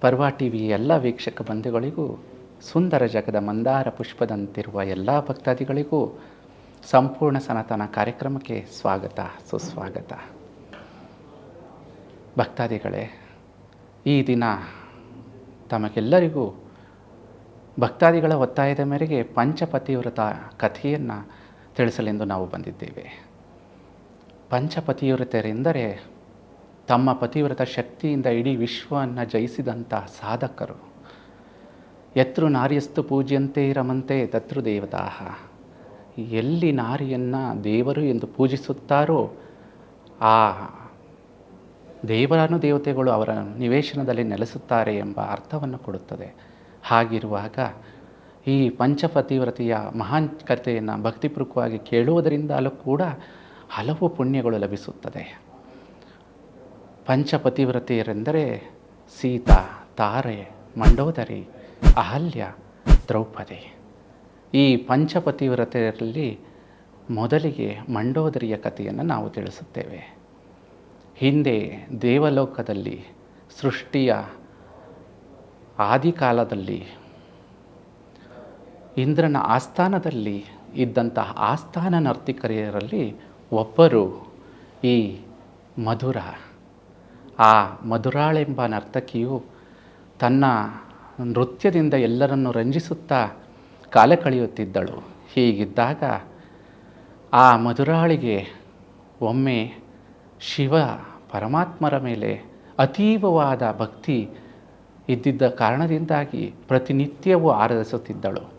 ಪರ್ವ T V ಎಲ್ಲ ವೀಕ್ಷಕ ಬಂಧುಗಳಿಗೂ, ಸುಂದರ ಜಗದ ಮಂದಾರ ಪುಷ್ಪದಂತಿರುವ ಎಲ್ಲ ಭಕ್ತಾದಿಗಳಿಗೂ ಸಂಪೂರ್ಣ ಸನಾತನ ಕಾರ್ಯಕ್ರಮಕ್ಕೆ ಸ್ವಾಗತ, ಸುಸ್ವಾಗತ. ಭಕ್ತಾದಿಗಳೇ, ಈ ದಿನ ತಮಗೆಲ್ಲರಿಗೂ ಭಕ್ತಾದಿಗಳ ಒತ್ತಾಯದ ಮೇರೆಗೆ ಪಂಚಪತಿವ್ರತ ಕಥೆಯನ್ನು ತಿಳಿಸಲೆಂದು ನಾವು ಬಂದಿದ್ದೇವೆ. ಪಂಚಪತಿವ್ರತೆರೆಂದರೆ ತಮ್ಮ ಪತಿವ್ರತ ಶಕ್ತಿಯಿಂದ ಇಡೀ ವಿಶ್ವವನ್ನು ಜಯಿಸಿದಂಥ ಸಾಧಕರು. ಎತ್ರು ನಾರಿಯಸ್ತು ಪೂಜ್ಯಂತೆ ರಮಂತೆ ತತ್ರು ದೇವತಾ. ಎಲ್ಲಿ ನಾರಿಯನ್ನು ದೇವರು ಎಂದು ಪೂಜಿಸುತ್ತಾರೋ, ಆ ದೇವರಾನು ದೇವತೆಗಳು ಅವರ ನಿವೇಶನದಲ್ಲಿ ನೆಲೆಸುತ್ತಾರೆ ಎಂಬ ಅರ್ಥವನ್ನು ಕೊಡುತ್ತದೆ. ಹಾಗಿರುವಾಗ ಈ ಪಂಚಪತಿವ್ರತಿಯ ಮಹಾನ್ ಕಥೆಯನ್ನು ಭಕ್ತಿಪೂರ್ವಕವಾಗಿ ಕೇಳುವುದರಿಂದಲೂ ಕೂಡ ಹಲವು ಪುಣ್ಯಗಳು ಲಭಿಸುತ್ತದೆ. ಪಂಚಪತಿವ್ರತೆಯರೆಂದರೆ ಸೀತಾ, ತಾರೆ, ಮಂಡೋದರಿ, ಅಹಲ್ಯ, ದ್ರೌಪದಿ. ಈ ಪಂಚಪತಿವ್ರತೆಯರಲ್ಲಿ ಮೊದಲಿಗೆ ಮಂಡೋದರಿಯ ಕಥೆಯನ್ನು ನಾವು ತಿಳಿಸುತ್ತೇವೆ. ಹಿಂದೆ ದೇವಲೋಕದಲ್ಲಿ, ಸೃಷ್ಟಿಯ ಆದಿಕಾಲದಲ್ಲಿ, ಇಂದ್ರನ ಆಸ್ಥಾನದಲ್ಲಿ ಇದ್ದಂತಹ ಆಸ್ಥಾನ ನರ್ತಿಕರಿಯರಲ್ಲಿ ಒಬ್ಬರು ಈ ಮಧುರ ಆ ಮಧುರಾಳೆಂಬ ನರ್ತಕಿಯು ತನ್ನ ನೃತ್ಯದಿಂದ ಎಲ್ಲರನ್ನು ರಂಜಿಸುತ್ತಾ ಕಾಲ ಕಳೆಯುತ್ತಿದ್ದಳು. ಹೀಗಿದ್ದಾಗ ಆ ಮಧುರಾಳಿಗೆ ಒಮ್ಮೆ ಶಿವ ಪರಮಾತ್ಮರ ಮೇಲೆ ಅತೀವವಾದ ಭಕ್ತಿ ಇದ್ದಿದ್ದ ಕಾರಣದಿಂದಾಗಿ ಪ್ರತಿನಿತ್ಯವೂ ಆರಾಧಿಸುತ್ತಿದ್ದಳು.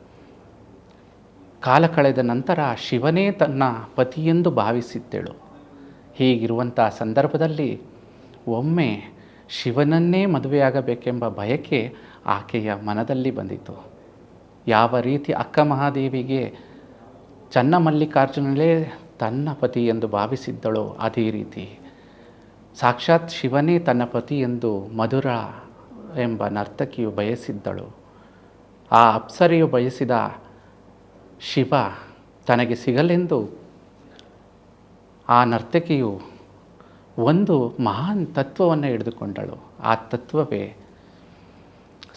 ಕಾಲ ಕಳೆದ ನಂತರ ಶಿವನೇ ತನ್ನ ಪತಿಯೆಂದು ಭಾವಿಸಿದ್ದಳು. ಹೀಗಿರುವಂಥ ಸಂದರ್ಭದಲ್ಲಿ ಒಮ್ಮೆ ಶಿವನನ್ನೇ ಮದುವೆಯಾಗಬೇಕೆಂಬ ಬಯಕೆ ಆಕೆಯ ಮನದಲ್ಲಿ ಬಂದಿತು ಯಾವ ರೀತಿ ಅಕ್ಕ ಮಹಾದೇವಿಗೆ ಚನ್ನಮಲ್ಲಿಕಾರ್ಜುನಲೇ ತನ್ನ ಪತಿ ಎಂದು ಭಾವಿಸಿದ್ದಳೋ ಅದೇ ರೀತಿ. ಸಾಕ್ಷಾತ್ ಶಿವನೇ ತನ್ನ ಪತಿ ಎಂದು ಮಧುರ ಎಂಬ ನರ್ತಕಿಯು ಬಯಸಿದ್ದಳು. ಆ ಅಪ್ಸರೆಯು ಬಯಸಿದ ಶಿವ ತನಗೆ ಸಿಗಲೆಂದು ಆ ನರ್ತಕಿಯು ಒಂದು ಮಹಾನ್ ತತ್ವವನ್ನು ಹಿಡಿದುಕೊಂಡಳು. ಆ ತತ್ವವೇ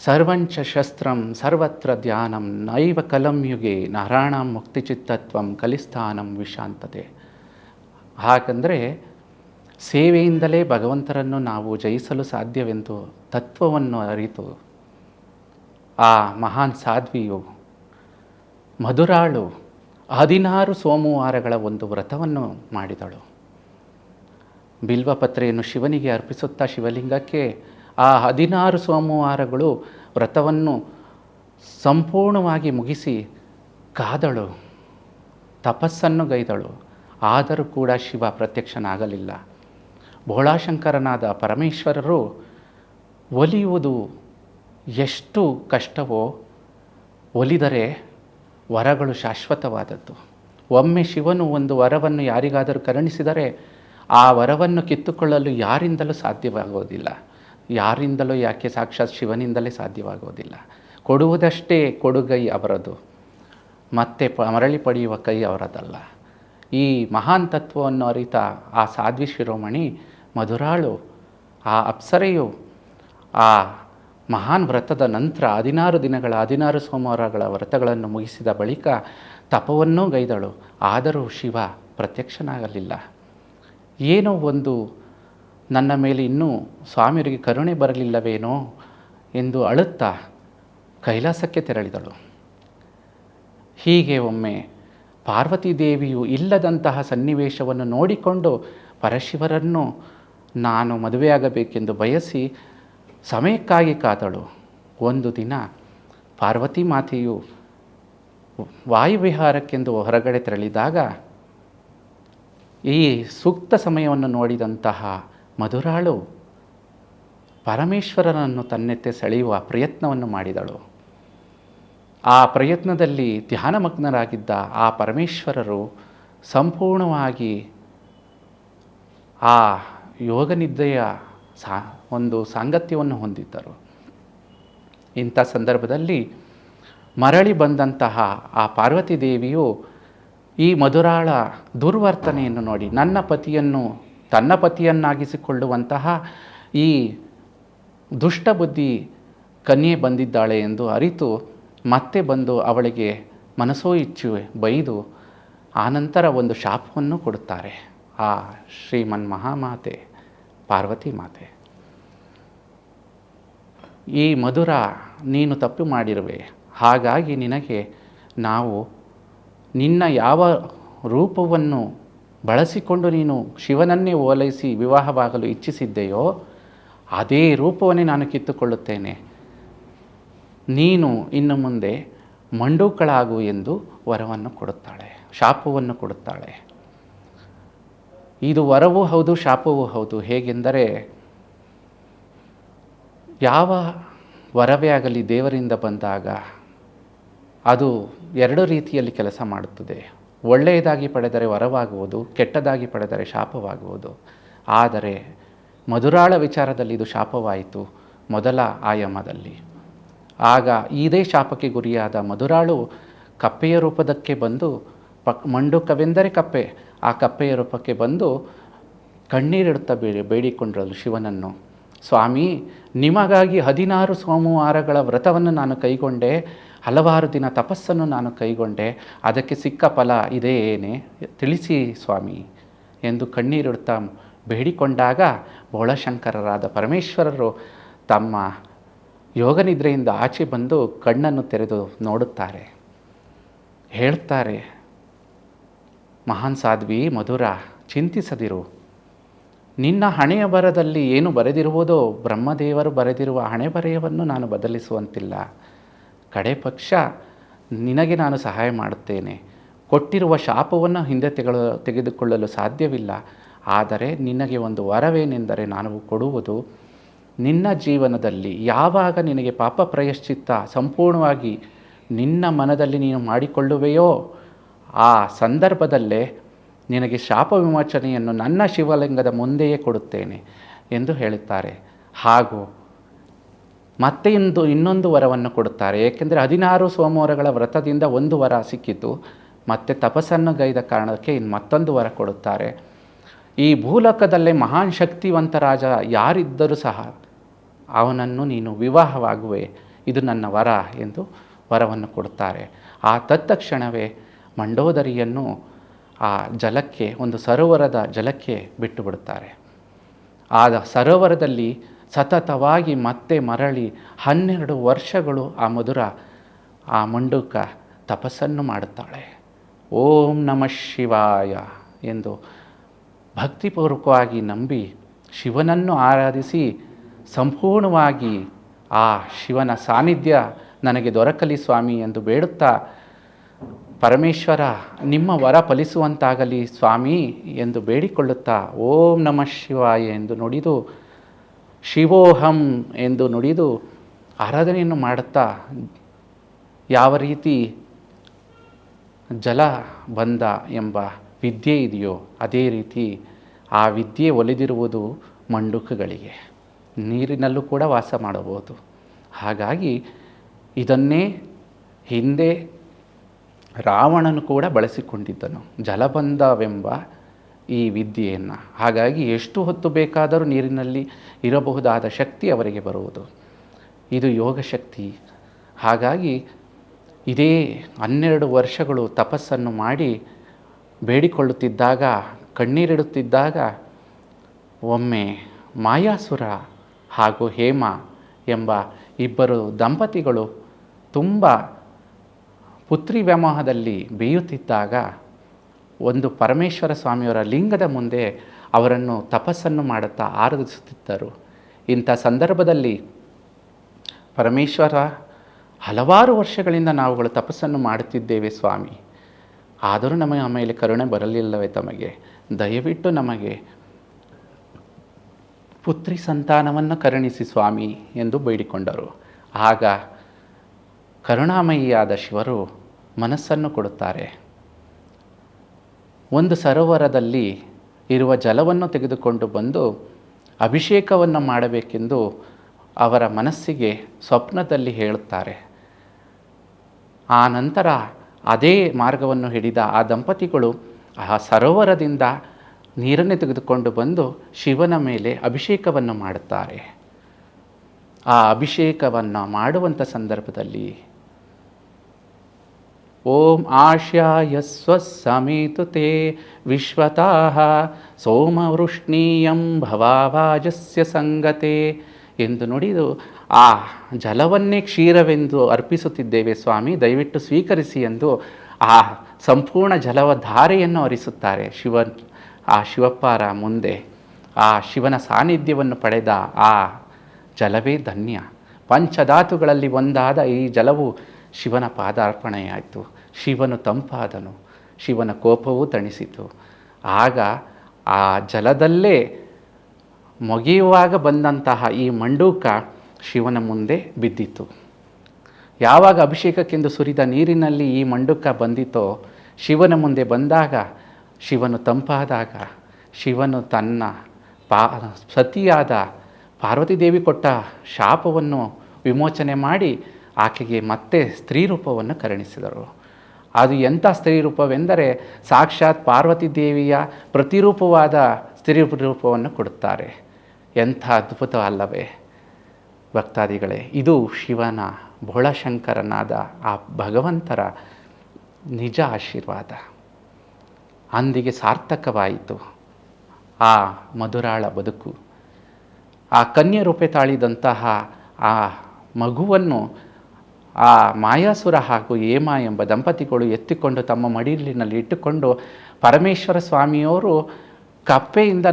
ಸರ್ವಂಚ ಶಸ್ತ್ರಂ ಸರ್ವತ್ರ ಧ್ಯಾನಂ ನೈವ ಕಲಂ ಯುಗೆ ನಾರಾಯಣಂ ಮುಕ್ತಿಚಿತ್ತತ್ವಂ ಕಲಿಸ್ಥಾನಂ ವಿಶಾಂತತೆ. ಹಾಗಂದರೆ ಸೇವೆಯಿಂದಲೇ ಭಗವಂತರನ್ನು ನಾವು ಜಯಿಸಲು ಸಾಧ್ಯವೆಂದು ತತ್ವವನ್ನು ಅರಿತು. ಆ ಮಹಾನ್ ಸಾಧ್ವಿಯು ಮಧುರಾಳು ಹದಿನಾರು ಸೋಮವಾರಗಳ ಒಂದು ವ್ರತವನ್ನು ಮಾಡಿದಳು. ಬಿಲ್ವಪತ್ರೆಯನ್ನು ಶಿವನಿಗೆ ಅರ್ಪಿಸುತ್ತಾ ಶಿವಲಿಂಗಕ್ಕೆ ಆ ಹದಿನಾರು ಸೋಮವಾರಗಳು ವ್ರತವನ್ನು ಸಂಪೂರ್ಣವಾಗಿ ಮುಗಿಸಿ ಕಾದಳು. ತಪಸ್ಸನ್ನು ಗೈದಳು. ಆದರೂ ಕೂಡ ಶಿವ ಪ್ರತ್ಯಕ್ಷನಾಗಲಿಲ್ಲ. ಭೋಳಾಶಂಕರನಾದ ಪರಮೇಶ್ವರರು ಒಲಿಯುವುದು ಎಷ್ಟು ಕಷ್ಟವೋ, ಒಲಿದರೆ ವರಗಳು ಶಾಶ್ವತವಾದದ್ದು. ಒಮ್ಮೆ ಶಿವನು ಒಂದು ವರವನ್ನು ಯಾರಿಗಾದರೂ ಕರುಣಿಸಿದರೆ ಆ ವರವನ್ನು ಕಿತ್ತುಕೊಳ್ಳಲು ಯಾರಿಂದಲೂ ಸಾಧ್ಯವಾಗುವುದಿಲ್ಲ ಯಾರಿಂದಲೂ ಯಾಕೆ ಸಾಕ್ಷಾತ್ ಶಿವನಿಂದಲೇ ಸಾಧ್ಯವಾಗೋದಿಲ್ಲ. ಕೊಡುವುದಷ್ಟೇ ಕೊಡುಗೈ ಅವರದು. ಮತ್ತೆ ಪ, ಮರಳಿ ಪಡೆಯುವ ಕೈ ಅವರದಲ್ಲ. ಈ ಮಹಾನ್ ತತ್ವವನ್ನು ಅರಿತ ಆ ಸಾಧ್ವಿ ಶಿರೋಮಣಿ ಮಧುರಾಳು, ಆ ಅಪ್ಸರೆಯು, ಆ ಮಹಾನ್ ವ್ರತದ ನಂತರ ಹದಿನಾರು ದಿನಗಳ, ಹದಿನಾರು ಸೋಮವಾರಗಳ ವ್ರತಗಳನ್ನು ಮುಗಿಸಿದ ಬಳಿಕ ತಪವನ್ನೂ ಗೈದಳು. ಆದರೂ ಶಿವ ಪ್ರತ್ಯಕ್ಷನಾಗಲಿಲ್ಲ. ಏನೋ ಒಂದು ನನ್ನ ಮೇಲೆ ಇನ್ನೂ ಸ್ವಾಮಿಯವರಿಗೆ ಕರುಣೆ ಬರಲಿಲ್ಲವೇನೋ ಎಂದು ಅಳುತ್ತಾ ಕೈಲಾಸಕ್ಕೆ ತೆರಳಿದಳು. ಹೀಗೆ ಒಮ್ಮೆ ಪಾರ್ವತಿ ದೇವಿಯು ಇಲ್ಲದಂತಹ ಸನ್ನಿವೇಶವನ್ನು ನೋಡಿಕೊಂಡು ಪರಶಿವರನ್ನು ನಾನು ಮದುವೆಯಾಗಬೇಕೆಂದು ಬಯಸಿ ಸಮಯಕ್ಕಾಗಿ ಕಾದಳು ಒಂದು ದಿನ ಪಾರ್ವತಿ ಮಾತೆಯು ವಾಯುವಿಹಾರಕ್ಕೆಂದು ಹೊರಗಡೆ ತೆರಳಿದಾಗ ಈ ಸೂಕ್ತ ಸಮಯವನ್ನು ನೋಡಿದಂತಹ ಮಧುರಾಳು ಪರಮೇಶ್ವರನನ್ನು ತನ್ನೆತ್ತೆ ಸೆಳೆಯುವ ಪ್ರಯತ್ನವನ್ನು ಮಾಡಿದಳು. ಆ ಪ್ರಯತ್ನದಲ್ಲಿ ಧ್ಯಾನಮಗ್ನರಾಗಿದ್ದ ಆ ಪರಮೇಶ್ವರರು ಸಂಪೂರ್ಣವಾಗಿ ಆ ಯೋಗನಿದ್ದೆಯ ಸಾ, ಒಂದು ಸಾಂಗತ್ಯವನ್ನು ಹೊಂದಿದ್ದರು. ಇಂಥ ಸಂದರ್ಭದಲ್ಲಿ ಮರಳಿ ಬಂದಂತಹ ಆ ಪಾರ್ವತಿ ದೇವಿಯು ಈ ಮಧುರಾಳ ದುರ್ವರ್ತನೆಯನ್ನು ನೋಡಿ, ನನ್ನ ಪತಿಯನ್ನು, ತನ್ನ ಪತಿಯನ್ನಾಗಿಸಿಕೊಳ್ಳುವಂತಹ ಈ ದುಷ್ಟಬುದ್ಧಿ ಕನ್ಯೆ ಬಂದಿದ್ದಾಳೆ ಎಂದು ಅರಿತು ಮತ್ತೆ ಬಂದು ಅವಳಿಗೆ ಮನಸೋ ಇಚ್ಛು ಬೈದು ಆನಂತರ ಒಂದು ಶಾಪವನ್ನು ಕೊಡುತ್ತಾರೆ. ಆ ಶ್ರೀಮನ್ ಮಹಾಮಾತೆ, ಪಾರ್ವತಿ ಮಾತೆ. ಈ ಮಧುರ ನೀನು ತಪ್ಪು ಮಾಡಿರುವೆ. ಹಾಗಾಗಿ ನಿನಗೆ ನಾವು ನಿನ್ನ ಯಾವ ರೂಪವನ್ನು ಬಳಸಿಕೊಂಡು ನೀನು ಶಿವನನ್ನೇ ಓಲೈಸಿ ವಿವಾಹವಾಗಲು ಇಚ್ಛಿಸಿದ್ದೆಯೋ, ಅದೇ ರೂಪವನ್ನೇ ನಾನು ಕಿತ್ತುಕೊಳ್ಳುತ್ತೇನೆ. ನೀನು ಇನ್ನು ಮುಂದೆ ಮಂಡೂಕಳಾಗು ಎಂದು ವರವನ್ನು ಕೊಡುತ್ತಾಳೆ, ಶಾಪವನ್ನು ಕೊಡುತ್ತಾಳೆ. ಇದು ವರವೂ ಹೌದು, ಶಾಪವೂ ಹೌದು. ಹೇಗೆಂದರೆ, ಯಾವ ವರವೇ ಆಗಲಿ ದೇವರಿಂದ ಬಂದಾಗ ಅದು ಎರಡು ರೀತಿಯಲ್ಲಿ ಕೆಲಸ ಮಾಡುತ್ತದೆ. ಒಳ್ಳೆಯದಾಗಿ ಪಡೆದರೆ ವರವಾಗುವುದು, ಕೆಟ್ಟದಾಗಿ ಪಡೆದರೆ ಶಾಪವಾಗುವುದು. ಆದರೆ ಮಧುರಾಳ ವಿಚಾರದಲ್ಲಿ ಇದು ಶಾಪವಾಯಿತು, ಮೊದಲ ಆಯಾಮದಲ್ಲಿ. ಆಗ ಇದೇ ಶಾಪಕ್ಕೆ ಗುರಿಯಾದ ಮಧುರಾಳು ಕಪ್ಪೆಯ ರೂಪದಕ್ಕೆ ಬಂದು ಪಕ್ ಮಂಡುಕವೆಂದರೆ ಕಪ್ಪೆ, ಆ ಕಪ್ಪೆಯ ರೂಪಕ್ಕೆ ಬಂದು ಕಣ್ಣೀರಿಡುತ್ತಾ ಬೇಡಿ ಬೇಡಿಕೊಂಡಳು ಶಿವನನ್ನು ಸ್ವಾಮಿ, ನಿಮಗಾಗಿ ಹದಿನಾರು ಸೋಮವಾರಗಳ ವ್ರತವನ್ನು ನಾನು ಕೈಗೊಂಡೆ, ಹಲವಾರು ದಿನ ತಪಸ್ಸನ್ನು ನಾನು ಕೈಗೊಂಡೆ, ಅದಕ್ಕೆ ಸಿಕ್ಕ ಫಲ ಇದೆಯೇನೇ ತಿಳಿಸಿ ಸ್ವಾಮಿ ಎಂದು ಕಣ್ಣೀರಿಡುತ್ತಾ ಬೇಡಿಕೊಂಡಾಗ ಬೋಳಶಂಕರರಾದ ಪರಮೇಶ್ವರರು ತಮ್ಮ ಯೋಗನಿದ್ರೆಯಿಂದ ಆಚೆ ಬಂದು ಕಣ್ಣನ್ನು ತೆರೆದು ನೋಡುತ್ತಾರೆ. ಹೇಳ್ತಾರೆ, ಮಹಾನ್ ಸಾಧ್ವಿ, ಮಧುರ, ಚಿಂತಿಸದಿರು. ನಿನ್ನ ಹಣೆಯ ಬರದಲ್ಲಿ ಏನು ಬರೆದಿರುವುದೋ ಬ್ರಹ್ಮದೇವರು ಬರೆದಿರುವ ಹಣೆ ಬರೆಯವನ್ನು ನಾನು ಬದಲಿಸುವಂತಿಲ್ಲ. ಕಡೆ ಪಕ್ಷ, ನಿನಗೆ ನಾನು ಸಹಾಯ ಮಾಡುತ್ತೇನೆ. ಕೊಟ್ಟಿರುವ ಶಾಪವನ್ನು ಹಿಂದೆ ತೆಗೆದು, ತೆಗೆದುಕೊಳ್ಳಲು ಸಾಧ್ಯವಿಲ್ಲ. ಆದರೆ ನಿನಗೆ ಒಂದು ವರವೇನೆಂದರೆ ನಾನು ಕೊಡುವುದು. ನಿನ್ನ ಜೀವನದಲ್ಲಿ ಯಾವಾಗ ನಿನಗೆ ಪಾಪ ಪ್ರಯಶ್ಚಿತ್ತ ಸಂಪೂರ್ಣವಾಗಿ ನಿನ್ನ ಮನದಲ್ಲಿ ನೀನು ಮಾಡಿಕೊಳ್ಳುವೆಯೋ, ಆ ಸಂದರ್ಭದಲ್ಲೇ ನಿನಗೆ ಶಾಪ ವಿಮೋಚನೆಯನ್ನು ನನ್ನ ಶಿವಲಿಂಗದ ಮುಂದೆಯೇ ಕೊಡುತ್ತೇನೆ ಎಂದು ಹೇಳುತ್ತಾರೆ. ಹಾಗೂ ಮತ್ತೆ ಇಂದು ಇನ್ನೊಂದು ವರವನ್ನು ಕೊಡುತ್ತಾರೆ. ಏಕೆಂದರೆ ಹದಿನಾರು ಸೋಮವಾರಗಳ ವ್ರತದಿಂದ ಒಂದು ವರ ಸಿಕ್ಕಿತು. ಮತ್ತೆ ತಪಸ್ಸನ್ನು ಗೈದ ಕಾರಣಕ್ಕೆ ಇನ್ನು ಮತ್ತೊಂದು ವರ ಕೊಡುತ್ತಾರೆ. ಈ ಭೂಲೋಕದಲ್ಲೇ ಮಹಾನ್ ಶಕ್ತಿವಂತ ರಾಜ ಯಾರಿದ್ದರೂ ಸಹ ಅವನನ್ನು ನೀನು ವಿವಾಹವಾಗುವೆ. ಇದು ನನ್ನ ವರ ಎಂದು ವರವನ್ನು ಕೊಡುತ್ತಾರೆ. ಆ ತತ್ತಕ್ಷಣವೇ ಮಂಡೋದರಿಯನ್ನು ಆ ಜಲಕ್ಕೆ, ಒಂದು ಸರೋವರದ ಜಲಕ್ಕೆ ಬಿಟ್ಟು ಬಿಡುತ್ತಾರೆ ಆ ಸರೋವರದಲ್ಲಿ ಸತತವಾಗಿ ಮತ್ತೆ ಮರಳಿ ಹನ್ನೆರಡು ವರ್ಷಗಳು ಆ ಮಧುರ, ಆ ಮಂಡುಕ ತಪಸ್ಸನ್ನು ಮಾಡುತ್ತಾಳೆ. ಓಂ ನಮಃ ಶಿವಾಯ ಎಂದು ಭಕ್ತಿಪೂರ್ವಕವಾಗಿ ನಂಬಿ ಶಿವನನ್ನು ಆರಾಧಿಸಿ ಸಂಪೂರ್ಣವಾಗಿ ಆ ಶಿವನ ಸಾನ್ನಿಧ್ಯ ನನಗೆ ದೊರಕಲಿ ಸ್ವಾಮಿ ಎಂದು ಬೇಡುತ್ತಾ ಪರಮೇಶ್ವರ, ನಿಮ್ಮ ವರ ಫಲಿಸುವಂತಾಗಲಿ ಸ್ವಾಮಿ ಎಂದು ಬೇಡಿಕೊಳ್ಳುತ್ತಾ ಓಂ ನಮಃ ಶಿವಾಯ ಎಂದು ನುಡಿದು, ಶಿವೋಹಂ ಎಂದು ನುಡಿದು ಆರಾಧನೆಯನ್ನು ಮಾಡುತ್ತಾ ಯಾವ ರೀತಿ ಜಲ ಬಂದ ಎಂಬ ವಿದ್ಯೆ ಇದೆಯೋ ಅದೇ ರೀತಿ ಆ ವಿದ್ಯೆ ಒಲಿದಿರುವುದು ಮಂಡುಕಗಳಿಗೆ. ನೀರಿನಲ್ಲೂ ಕೂಡ ವಾಸ ಮಾಡಬಹುದು. ಹಾಗಾಗಿ ಇದನ್ನೇ ಹಿಂದೆ ರಾವಣನು ಕೂಡ ಬಳಸಿಕೊಂಡಿದ್ದನು, ಜಲಬಂಧವೆಂಬ ಈ ವಿದ್ಯೆಯನ್ನು. ಹಾಗಾಗಿ ಎಷ್ಟು ಹೊತ್ತು ಬೇಕಾದರೂ ನೀರಿನಲ್ಲಿ ಇರಬಹುದಾದ ಶಕ್ತಿ ಅವರಿಗೆ ಬರುವುದು. ಇದು ಯೋಗ ಶಕ್ತಿ ಹಾಗಾಗಿ ಇದೇ ಹನ್ನೆರಡು ವರ್ಷಗಳು ತಪಸ್ಸನ್ನು ಮಾಡಿ ಬೇಡಿಕೊಳ್ಳುತ್ತಿದ್ದಾಗ, ಕಣ್ಣೀರಿಡುತ್ತಿದ್ದಾಗ, ಒಮ್ಮೆ ಮಾಯಾಸುರ ಹಾಗೂ ಹೇಮ ಎಂಬ ಇಬ್ಬರು ದಂಪತಿಗಳು ತುಂಬ ಪುತ್ರಿ ವ್ಯಾಮೋಹದಲ್ಲಿ ಬೇಯುತ್ತಿದ್ದಾಗ ಒಂದು ಪರಮೇಶ್ವರ ಸ್ವಾಮಿಯವರ ಲಿಂಗದ ಮುಂದೆ ಅವರನ್ನು ತಪಸ್ಸನ್ನು ಮಾಡುತ್ತಾ ಆರಾಧಿಸುತ್ತಿದ್ದರು. ಇಂಥ ಸಂದರ್ಭದಲ್ಲಿ ಪರಮೇಶ್ವರ ಹಲವಾರು ವರ್ಷಗಳಿಂದ ನಾವುಗಳು ತಪಸ್ಸನ್ನು ಮಾಡುತ್ತಿದ್ದೇವೆ ಸ್ವಾಮಿ. ಆದರೂ ನಮಗೆ ಆಮೇಲೆ ಕರುಣೆ ಬರಲಿಲ್ಲವೇ ತಮಗೆ. ದಯವಿಟ್ಟು ನಮಗೆ ಪುತ್ರಿ ಸಂತಾನವನ್ನು ಕರುಣಿಸಿ ಸ್ವಾಮಿ ಎಂದು ಬೇಡಿಕೊಂಡರು. ಆಗ ಕರುಣಾಮಯಿಯಾದ ಶಿವರು ಮನಸ್ಸನ್ನು ಕೊಡುತ್ತಾರೆ. ಒಂದು ಸರೋವರದಲ್ಲಿ ಇರುವ ಜಲವನ್ನು ತೆಗೆದುಕೊಂಡು ಬಂದು ಅಭಿಷೇಕವನ್ನು ಮಾಡಬೇಕೆಂದು ಅವರ ಮನಸ್ಸಿಗೆ ಸ್ವಪ್ನದಲ್ಲಿ ಹೇಳುತ್ತಾರೆ. ಆ ನಂತರ ಅದೇ ಮಾರ್ಗವನ್ನು ಹಿಡಿದ ಆ ದಂಪತಿಗಳು ಆ ಸರೋವರದಿಂದ ನೀರನ್ನೇ ತೆಗೆದುಕೊಂಡು ಬಂದು ಶಿವನ ಮೇಲೆ ಅಭಿಷೇಕವನ್ನು ಮಾಡುತ್ತಾರೆ. ಆ ಅಭಿಷೇಕವನ್ನು ಮಾಡುವಂಥ ಸಂದರ್ಭದಲ್ಲಿ ಓಂ ಆಶ್ಯಾಯ ಸ್ವಸಮೇತು ತೇ ವಿಶ್ವತಃ ಸೋಮವೃಷ್ಣೀಯಂ ಭವಾವಾಜಸ್ಯ ಸಂಗತೆ ಎಂದು ನುಡಿದು ಆ ಜಲವನ್ನೇ ಕ್ಷೀರವೆಂದು ಅರ್ಪಿಸುತ್ತಿದ್ದೇವೆ ಸ್ವಾಮಿ, ದಯವಿಟ್ಟು ಸ್ವೀಕರಿಸಿ ಎಂದು ಆ ಸಂಪೂರ್ಣ ಜಲವ ಧಾರೆಯನ್ನು ಹರಿಸುತ್ತಾರೆ ಶಿವ, ಆ ಶಿವಪ್ಪಾರ ಮುಂದೆ. ಆ ಶಿವನ ಸಾನ್ನಿಧ್ಯವನ್ನು ಪಡೆದ ಆ ಜಲವೇ ಧನ್ಯ. ಪಂಚಧಾತುಗಳಲ್ಲಿ ಒಂದಾದ ಈ ಜಲವು ಶಿವನ ಪಾದಾರ್ಪಣೆಯಾಯಿತು. ಶಿವನು ತಂಪಾದನು. ಶಿವನ ಕೋಪವೂ ತಣಿಸಿತು. ಆಗ ಆ ಜಲದಲ್ಲೇ ಮೊಗೆಯುವಾಗ ಬಂದಂತಹ ಈ ಮಂಡೂಕ ಶಿವನ ಮುಂದೆ ಬಿದ್ದಿತು ಯಾವಾಗ ಅಭಿಷೇಕಕ್ಕೆಂದು ಸುರಿದ ನೀರಿನಲ್ಲಿ ಈ ಮಂಡುಕ ಬಂದಿತೋ, ಶಿವನ ಮುಂದೆ ಬಂದಾಗ ಶಿವನು ತಂಪಾದಾಗ ಶಿವನು ತನ್ನ ಪಾ, ಸತಿಯಾದ ಪಾರ್ವತಿದೇವಿ ಕೊಟ್ಟ ಶಾಪವನ್ನು ವಿಮೋಚನೆ ಮಾಡಿ ಆಕೆಗೆ ಮತ್ತೆ ಸ್ತ್ರೀ ರೂಪವನ್ನು ಕರುಣಿಸಿದರು. ಅದು ಎಂಥ ಸ್ತ್ರೀ ರೂಪವೆಂದರೆ ಸಾಕ್ಷಾತ್ ಪಾರ್ವತಿ ದೇವಿಯ ಪ್ರತಿರೂಪವಾದ ಸ್ತ್ರೀ ರೂಪವನ್ನು ಕೊಡುತ್ತಾರೆ. ಎಂಥ ಅದ್ಭುತ ಅಲ್ಲವೇ ಭಕ್ತಾದಿಗಳೇ, ಇದು ಶಿವನ ಭೋಳಶಂಕರನಾದ ಆ ಭಗವಂತರ ನಿಜ ಆಶೀರ್ವಾದ. ಅಂದಿಗೆ ಸಾರ್ಥಕವಾಯಿತು ಆ ಮಧುರಾಳ ಬದುಕು. ಆ ಕನ್ಯೆ ರೂಪೆ ತಾಳಿದಂತಹ ಆ ಮಗುವನ್ನು ಆ ಮಾಯಾಸುರ ಹಾಗೂ ಹೇಮ ಎಂಬ ದಂಪತಿಗಳು ಎತ್ತಿಕೊಂಡು ತಮ್ಮ ಮಡಿಲಿನಲ್ಲಿ ಇಟ್ಟುಕೊಂಡು ಪರಮೇಶ್ವರ ಸ್ವಾಮಿಯವರು ಕಪ್ಪೆಯಿಂದ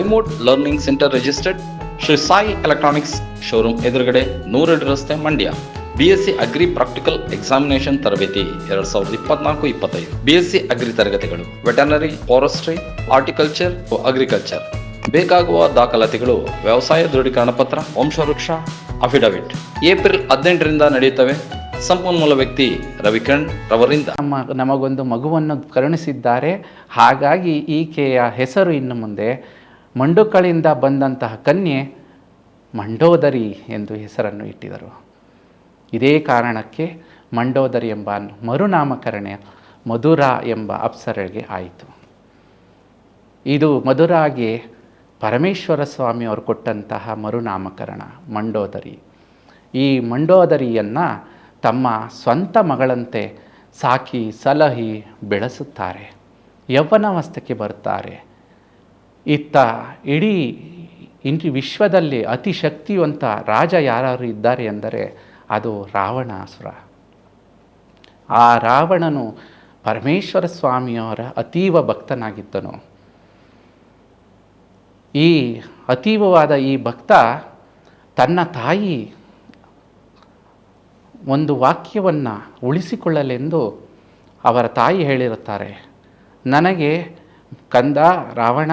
ಐಮೋಟ್ learning centre registered Shri Sai electronics showroom ಎದುರುಗಡೆ ನೂರೆರಡು ರಸ್ತೆ Mandya. BSc agri practical examination ತರಬೇತಿ ಎರಡ್ ಸಾವಿರದ ಇಪ್ಪತ್ನಾಲ್ಕು, ಇಪ್ಪತ್ತೈದು. ಬಿಎಸ್ಸಿ ಅಗ್ರಿ ತರಗತಿಗಳು. ವೆಟರ್ನರಿ ಫಾರೆಸ್ಟ್ರಿ ಹಾರ್ಟಿಕಲ್ಚರ್ ಅಗ್ರಿಕಲ್ಚರ್ ಬೇಕಾಗುವ ದಾಖಲಾತಿಗಳು, ವ್ಯವಸಾಯ ದೃಢೀಕರಣ ಪತ್ರ, ವಂಶವೃಕ್ಷ ಅಫಿಡವಿಟ್ ಏಪ್ರಿಲ್ ಹದಿನೆಂಟರಿಂದ ನಡೆಯುತ್ತವೆ. ಸಂಪನ್ಮೂಲ ವ್ಯಕ್ತಿ ರವಿಕಿರಣ್ ರವರಿಂದ. ನಮ್ಮ, ನಮಗೊಂದು ಮಗುವನ್ನು ಕರುಣಿಸಿದ್ದಾರೆ. ಹಾಗಾಗಿ ಈಕೆಯ ಹೆಸರು ಇನ್ನು ಮುಂದೆ ಮಂಡುಕಳಿಂದ ಬಂದಂತಹ ಕನ್ಯೆ ಮಂಡೋದರಿ ಎಂದು ಹೆಸರನ್ನು ಇಟ್ಟಿದರು ಇದೇ ಕಾರಣಕ್ಕೆ ಮಂಡೋದರಿ ಎಂಬ ಮರುನಾಮಕರಣ ಮಧುರ ಎಂಬ ಅಪ್ಸರಳಿಗೆ ಆಯಿತು. ಇದು ಮಧುರಾಗೆ ಪರಮೇಶ್ವರ ಸ್ವಾಮಿ ಅವರು ಕೊಟ್ಟಂತಹ ಮರುನಾಮಕರಣ, ಮಂಡೋದರಿ. ಈ ಮಂಡೋದರಿಯನ್ನು ತಮ್ಮ ಸ್ವಂತ ಮಗಳಂತೆ ಸಾಕಿ, ಸಲಹಿ ಬೆಳೆಸುತ್ತಾರೆ. ಯೌವನಾವಸ್ಥೆಗೆ ಬರ್ತಾರೆ. ಇತ್ತ ಇಡೀ ಇಡೀ ವಿಶ್ವದಲ್ಲಿ ಅತಿ ಶಕ್ತಿವಂತ ರಾಜ ಯಾರು ಇದ್ದಾರೆ ಎಂದರೆ ಅದು ರಾವಣಾಸುರ. ಆ ರಾವಣನು ಪರಮೇಶ್ವರ ಸ್ವಾಮಿಯವರ ಅತೀವ ಭಕ್ತನಾಗಿದ್ದನು. ಈ ಅತೀವವಾದ ಈ ಭಕ್ತ ತನ್ನ ತಾಯಿ ಒಂದು ವಾಕ್ಯವನ್ನು ಉಳಿಸಿಕೊಳ್ಳಲೆಂದು ಅವರ ತಾಯಿ ಹೇಳಿರುತ್ತಾರೆ. ನನಗೆ ಕಂದ, ರಾವಣ,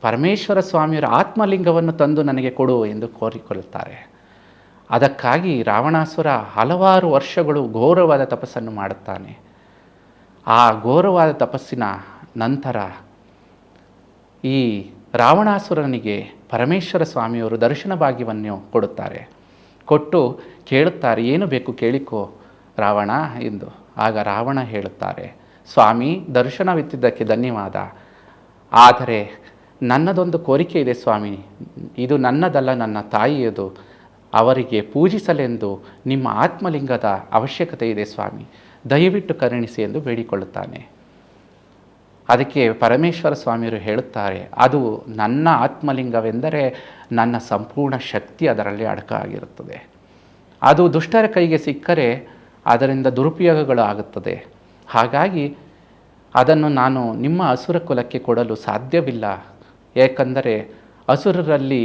ಪರಮೇಶ್ವರ ಸ್ವಾಮಿಯವರ ಆತ್ಮಲಿಂಗವನ್ನು ತಂದು ನನಗೆ ಕೊಡು ಎಂದು ಕೋರಿಕೊಳ್ಳುತ್ತಾರೆ. ಅದಕ್ಕಾಗಿ ರಾವಣಾಸುರ ಹಲವಾರು ವರ್ಷಗಳು ಘೋರವಾದ ತಪಸ್ಸನ್ನು ಮಾಡುತ್ತಾನೆ. ಆ ಘೋರವಾದ ತಪಸ್ಸಿನ ನಂತರ ಈ ರಾವಣಾಸುರನಿಗೆ ಪರಮೇಶ್ವರ ಸ್ವಾಮಿಯವರು ದರ್ಶನ ಭಾಗ್ಯವನ್ನು ಕೊಡುತ್ತಾರೆ. ಕೊಟ್ಟು ಕೇಳುತ್ತಾರೆ, ಏನು ಬೇಕು ಕೇಳಿಕೋ ರಾವಣ ಎಂದು. ಆಗ ರಾವಣ ಹೇಳುತ್ತಾರೆ, ಸ್ವಾಮಿ, ದರ್ಶನವಿತ್ತಿದ್ದಕ್ಕೆ ಧನ್ಯವಾದ. ಆದರೆ ನನ್ನದೊಂದು ಕೋರಿಕೆ ಇದೆ ಸ್ವಾಮಿ. ಇದು ನನ್ನದಲ್ಲ, ನನ್ನ ತಾಯಿಯದು. ಅವರಿಗೆ ಪೂಜಿಸಲೆಂದು ನಿಮ್ಮ ಆತ್ಮಲಿಂಗದ ಅವಶ್ಯಕತೆ ಇದೆ ಸ್ವಾಮಿ. ದಯವಿಟ್ಟು ಕರುಣಿಸಿ ಎಂದು ಬೇಡಿಕೊಳ್ಳುತ್ತಾನೆ. ಅದಕ್ಕೆ ಪರಮೇಶ್ವರ ಸ್ವಾಮಿಯವರು ಹೇಳುತ್ತಾರೆ, ಅದು ನನ್ನ ಆತ್ಮಲಿಂಗವೆಂದರೆ ನನ್ನ ಸಂಪೂರ್ಣ ಶಕ್ತಿ ಅದರಲ್ಲಿ ಅಡಕ ಆಗಿರುತ್ತದೆ. ಅದು ದುಷ್ಟರ ಕೈಗೆ ಸಿಕ್ಕರೆ ಅದರಿಂದ ದುರುಪಯೋಗಗಳು ಆಗುತ್ತದೆ. ಹಾಗಾಗಿ ಅದನ್ನು ನಾನು ನಿಮ್ಮ ಅಸುರ ಕುಲಕ್ಕೆ ಕೊಡಲು ಸಾಧ್ಯವಿಲ್ಲ. ಏಕೆಂದರೆ ಅಸುರರಲ್ಲಿ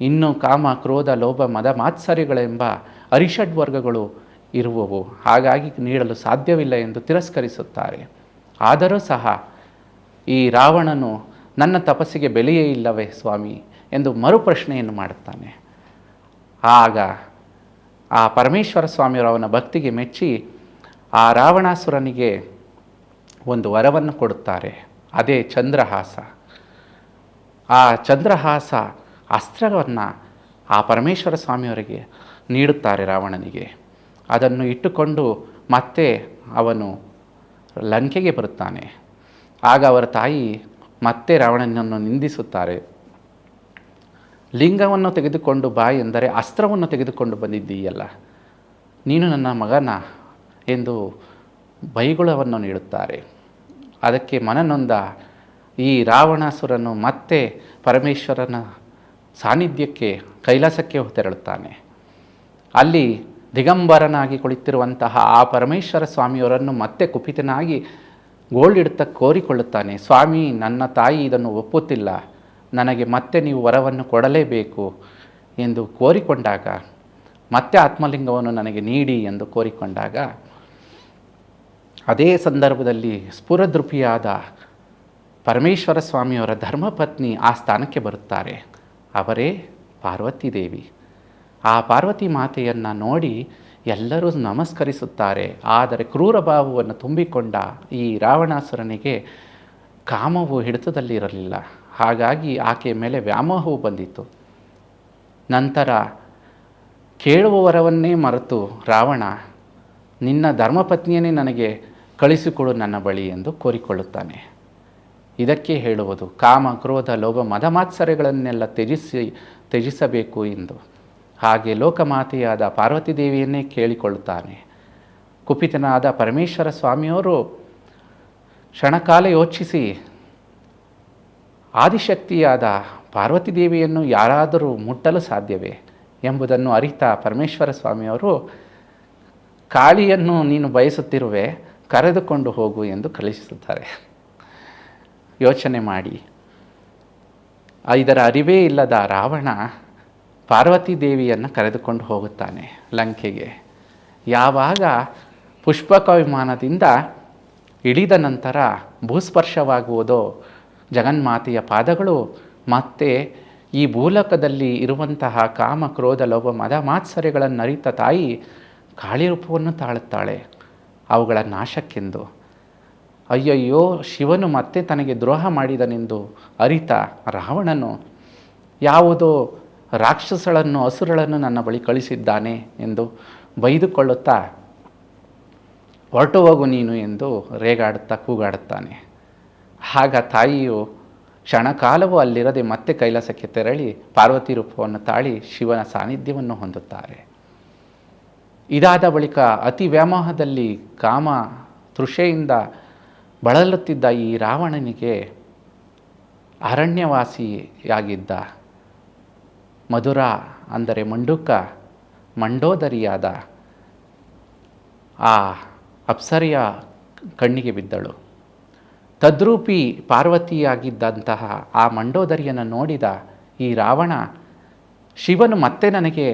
ಇನ್ನು ಕಾಮ, ಕ್ರೋಧ, ಲೋಭ, ಮದ, ಮಾತ್ಸರ್ಯಗಳೆಂಬ ಅರಿಷಡ್ ವರ್ಗಗಳು ಇರುವವು. ಹಾಗಾಗಿ ನೀಡಲು ಸಾಧ್ಯವಿಲ್ಲ ಎಂದು ತಿರಸ್ಕರಿಸುತ್ತಾರೆ. ಆದರೂ ಸಹ ಈ ರಾವಣನು ನನ್ನ ತಪಸ್ಸಿಗೆ ಬೆಲೆಯೇ ಇಲ್ಲವೇ ಸ್ವಾಮಿ ಎಂದು ಮರುಪ್ರಶ್ನೆಯನ್ನು ಮಾಡುತ್ತಾನೆ. ಆಗ ಆ ಪರಮೇಶ್ವರ ಸ್ವಾಮಿಯವರು ಅವನ ಭಕ್ತಿಗೆ ಮೆಚ್ಚಿ ಆ ರಾವಣಾಸುರನಿಗೆ ಒಂದು ವರವನ್ನು ಕೊಡುತ್ತಾರೆ. ಅದೇ ಚಂದ್ರಹಾಸ. ಆ ಚಂದ್ರಹಾಸ ಅಸ್ತ್ರವನ್ನು ಆ ಪರಮೇಶ್ವರ ಸ್ವಾಮಿಯವರಿಗೆ ನೀಡುತ್ತಾರೆ ರಾವಣನಿಗೆ. ಅದನ್ನು ಇಟ್ಟುಕೊಂಡು ಮತ್ತೆ ಅವನು ಲಂಕೆಗೆ ಬರುತ್ತಾನೆ. ಆಗ ಅವರ ತಾಯಿ ಮತ್ತೆ ರಾವಣನನ್ನು ನಿಂದಿಸುತ್ತಾರೆ. ಲಿಂಗವನ್ನು ತೆಗೆದುಕೊಂಡು ಬಾ ಎಂದರೆ ಅಸ್ತ್ರವನ್ನು ತೆಗೆದುಕೊಂಡು ಬಂದಿದ್ದೀಯಲ್ಲ. ನೀನು ನನ್ನ ಮಗನ ಎಂದು ಬೈಗುಳವನ್ನು ನೀಡುತ್ತಾರೆ. ಅದಕ್ಕೆ ಮನನೊಂದ ಈ ರಾವಣಾಸುರನು ಮತ್ತೆ ಪರಮೇಶ್ವರನ ಸಾನ್ನಿಧ್ಯಕ್ಕೆ ಕೈಲಾಸಕ್ಕೆ ತೆರಳುತ್ತಾನೆ. ಅಲ್ಲಿ ದಿಗಂಬರನಾಗಿ ಕುಳಿತಿರುವಂತಹ ಆ ಪರಮೇಶ್ವರ ಸ್ವಾಮಿಯವರನ್ನು ಮತ್ತೆ ಕುಪಿತನಾಗಿ ಗೋಲ್ಡಿಡುತ್ತಾ ಕೋರಿಕೊಳ್ಳುತ್ತಾನೆ, ಸ್ವಾಮಿ, ನನ್ನ ತಾಯಿ ಇದನ್ನು ಒಪ್ಪುತ್ತಿಲ್ಲ. ನನಗೆ ಮತ್ತೆ ನೀವು ವರವನ್ನು ಕೊಡಲೇಬೇಕು ಎಂದು ಕೋರಿಕೊಂಡಾಗ, ಮತ್ತೆ ಆತ್ಮಲಿಂಗವನ್ನು ನನಗೆ ನೀಡಿ ಎಂದು ಕೋರಿಕೊಂಡಾಗ, ಅದೇ ಸಂದರ್ಭದಲ್ಲಿ ಸ್ಫುರದೃಪಿಯಾದ ಪರಮೇಶ್ವರ ಸ್ವಾಮಿಯವರ ಧರ್ಮಪತ್ನಿ ಆ ಸ್ಥಾನಕ್ಕೆ ಬರುತ್ತಾರೆ. ಅವರೇ ಪಾರ್ವತಿ ದೇವಿ ಆ ಪಾರ್ವತಿ ಮಾತೆಯನ್ನು ನೋಡಿ ಎಲ್ಲರೂ ನಮಸ್ಕರಿಸುತ್ತಾರೆ. ಆದರೆ ಕ್ರೂರ ಭಾವವನ್ನು ತುಂಬಿಕೊಂಡ ಈ ರಾವಣಾಸುರನಿಗೆ ಕಾಮವು ಹಿಡಿತದಲ್ಲಿರಲಿಲ್ಲ. ಹಾಗಾಗಿ ಆಕೆಯ ಮೇಲೆ ವ್ಯಾಮೋಹವು ಬಂದಿತ್ತು. ನಂತರ ಕೇಳುವವರವನ್ನೇ ಮರೆತು, ರಾವಣ, ನಿನ್ನ ಧರ್ಮಪತ್ನಿಯನ್ನೇ ನನಗೆ ಕಳಿಸಿಕೊಡು ನನ್ನ ಬಳಿ ಎಂದು ಕೋರಿಕೊಳ್ಳುತ್ತಾನೆ. ಇದಕ್ಕೆ ಹೇಳುವುದು, ಕಾಮ, ಕ್ರೋಧ, ಲೋಭ, ಮದಮಾತ್ಸರ್ಯಗಳನ್ನೆಲ್ಲ ತ್ಯಜಿಸಿ, ತ್ಯಜಿಸಬೇಕು ಎಂದು. ಹಾಗೆ ಲೋಕಮಾತೆಯಾದ ಪಾರ್ವತಿ ದೇವಿಯನ್ನೇ ಕೇಳಿಕೊಳ್ಳುತ್ತಾನೆ. ಕುಪಿತನಾದ ಪರಮೇಶ್ವರ ಸ್ವಾಮಿಯವರು ಕ್ಷಣಕಾಲ ಯೋಚಿಸಿ, ಆದಿಶಕ್ತಿಯಾದ ಪಾರ್ವತಿ ದೇವಿಯನ್ನು ಯಾರಾದರೂ ಮುಟ್ಟಲು ಸಾಧ್ಯವೇ? ಎಂಬುದನ್ನು ಅರಿತ ಪರಮೇಶ್ವರ ಸ್ವಾಮಿಯವರು, ಕಾಳಿಯನ್ನು ನೀನು ಬಯಸುತ್ತಿರುವೆ, ಕರೆದುಕೊಂಡು ಹೋಗು ಎಂದು ಕಳುಹಿಸುತ್ತಾರೆ. ಯೋಚನೆ ಮಾಡಿ. ಇದರ ಅರಿವೇ ಇಲ್ಲದ ರಾವಣ ಪಾರ್ವತಿ ದೇವಿಯನ್ನು ಕರೆದುಕೊಂಡು ಹೋಗುತ್ತಾನೆ ಲಂಕೆಗೆ. ಯಾವಾಗ ಪುಷ್ಪಕ ವಿಮಾನದಿಂದ ಇಳಿದ ನಂತರ ಭೂಸ್ಪರ್ಶವಾಗುವುದೋ ಜಗನ್ಮಾತೆಯ ಪಾದಗಳು, ಮತ್ತೆ ಈ ಭೂಲಕದಲ್ಲಿ ಇರುವಂತಹ ಕಾಮ, ಕ್ರೋಧ, ಲೋಭ, ಮದ ಮಾತ್ಸರ್ಯಗಳನ್ನು ಅರಿತ ತಾಯಿ ಕಾಳಿ ರೂಪವನ್ನು ತಾಳುತ್ತಾಳೆ. ಅವುಗಳ ನಾಶಕ್ಕೆಂದು. ಅಯ್ಯಯ್ಯೋ, ಶಿವನು ಮತ್ತೆ ತನಗೆ ದ್ರೋಹ ಮಾಡಿದನೆಂದು ಅರಿತ ರಾವಣನು, ಯಾವುದೋ ರಾಕ್ಷಸಳನ್ನು ಹಸುರಳನ್ನು ನನ್ನ ಬಳಿ ಕಳಿಸಿದ್ದಾನೆ ಎಂದು ಬೈದುಕೊಳ್ಳುತ್ತಾ ಹೊರಟು ಹೋಗು ನೀನು ಎಂದು ರೇಗಾಡುತ್ತಾ ಕೂಗಾಡುತ್ತಾನೆ. ಆಗ ತಾಯಿಯು ಕ್ಷಣಕಾಲವೂ ಅಲ್ಲಿರದೆ ಮತ್ತೆ ಕೈಲಾಸಕ್ಕೆ ತೆರಳಿ ಪಾರ್ವತಿ ರೂಪವನ್ನು ತಾಳಿ ಶಿವನ ಸಾನ್ನಿಧ್ಯವನ್ನು ಹೊಂದುತ್ತಾರೆ. ಇದಾದ ಬಳಿಕ ಅತಿ ವ್ಯಾಮೋಹದಲ್ಲಿ ಕಾಮ ತೃಷೆಯಿಂದ ಬಳಲುತ್ತಿದ್ದ ಈ ರಾವಣನಿಗೆ ಅರಣ್ಯವಾಸಿಯಾಗಿದ್ದ ಮಧುರ ಅಂದರೆ ಮಂಡುಕ, ಮಂಡೋದರಿಯಾದ ಆ ಅಪ್ಸರೆಯ ಕಣ್ಣಿಗೆ ಬಿದ್ದಳು. ತದ್ರೂಪಿ ಪಾರ್ವತಿಯಾಗಿದ್ದಂತಹ ಆ ಮಂಡೋದರಿಯನ್ನು ನೋಡಿದ ಈ ರಾವಣ, ಶಿವನು ಮತ್ತೆ ನನಗೆ,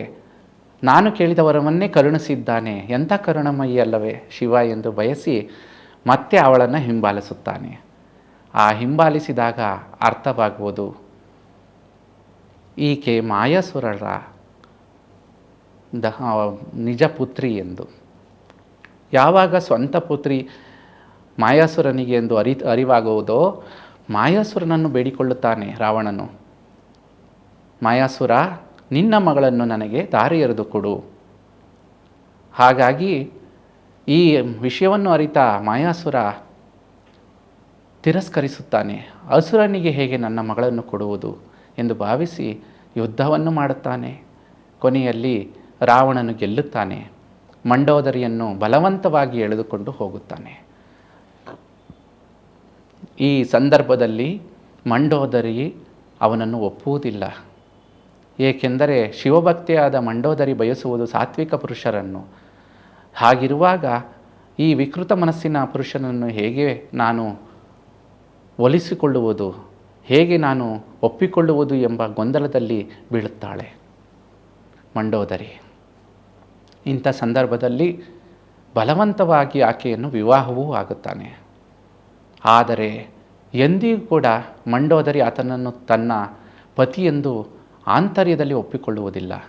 ನಾನು ಕೇಳಿದ ವರವನ್ನೇ ಕರುಣಿಸಿದ್ದಾನೆ, ಎಂಥ ಕರುಣಮಯಿ ಅಲ್ಲವೇ ಶಿವ ಎಂದು ಬಯಸಿ ಮತ್ತೆ ಅವಳನ್ನು ಹಿಂಬಾಲಿಸುತ್ತಾನೆ. ಆ ಹಿಂಬಾಲಿಸಿದಾಗ ಅರ್ಥವಾಗುವುದು ಈಕೆ ಮಾಯಾಸುರರ ದಹ, ನಿಜ ಪುತ್ರಿ ಎಂದು. ಯಾವಾಗ ಸ್ವಂತ ಪುತ್ರಿ ಮಾಯಾಸುರನಿಗೆ ಎಂದು ಅರಿ, ಅರಿವಾಗುವುದೋ ಮಾಯಾಸುರನನ್ನು ಬೇಡಿಕೊಳ್ಳುತ್ತಾನೆ ರಾವಣನು. ಮಾಯಾಸುರ, ನಿನ್ನ ಮಗಳನ್ನು ನನಗೆ ದಾರಿ ಎರೆದು ಕೊಡು. ಹಾಗಾಗಿ ಈ ವಿಷಯವನ್ನು ಅರಿತ ಮಾಯಾಸುರ ತಿರಸ್ಕರಿಸುತ್ತಾನೆ. ಅಸುರನಿಗೆ ಹೇಗೆ ನನ್ನ ಮಗಳನ್ನು ಕೊಡುವುದು ಎಂದು ಭಾವಿಸಿ ಯುದ್ಧವನ್ನು ಮಾಡುತ್ತಾನೆ. ಕೊನೆಯಲ್ಲಿ ರಾವಣನು ಗೆಲ್ಲುತ್ತಾನೆ. ಮಂಡೋದರಿಯನ್ನು ಬಲವಂತವಾಗಿ ಎಳೆದುಕೊಂಡು ಹೋಗುತ್ತಾನೆ. ಈ ಸಂದರ್ಭದಲ್ಲಿ ಮಂಡೋದರಿ ಅವನನ್ನು ಒಪ್ಪುವುದಿಲ್ಲ. ಏಕೆಂದರೆ ಶಿವಭಕ್ತಿಯಾದ ಮಂಡೋದರಿ ಬಯಸುವುದು ಸಾತ್ವಿಕ ಪುರುಷರನ್ನು. ಹಾಗಿರುವಾಗ ಈ ವಿಕೃತ ಮನಸ್ಸಿನ ಪುರುಷನನ್ನು ಹೇಗೆ ನಾನು ಒಲಿಸಿಕೊಳ್ಳುವುದು? ಹೇಗೆ ನಾನು ಒಪ್ಪಿಕೊಳ್ಳುವುದು ಎಂಬ ಗೊಂದಲದಲ್ಲಿ ಬೀಳುತ್ತಾಳೆ. ಮಂಡೋದರಿ, ಇಂಥ ಸಂದರ್ಭದಲ್ಲಿ ಬಲವಂತವಾಗಿ ಆಕೆಯನ್ನು ವಿವಾಹವೂ ಆಗುತ್ತಾನೆ. ಆದರೆ ಎಂದಿಗೂ ಕೂಡ ಮಂಡೋದರಿ ಆತನನ್ನು ತನ್ನ ಪತಿಯೆಂದು ಆಂತರ್ಯದಲ್ಲಿ ಒಪ್ಪಿಕೊಳ್ಳುವುದಿಲ್ಲ.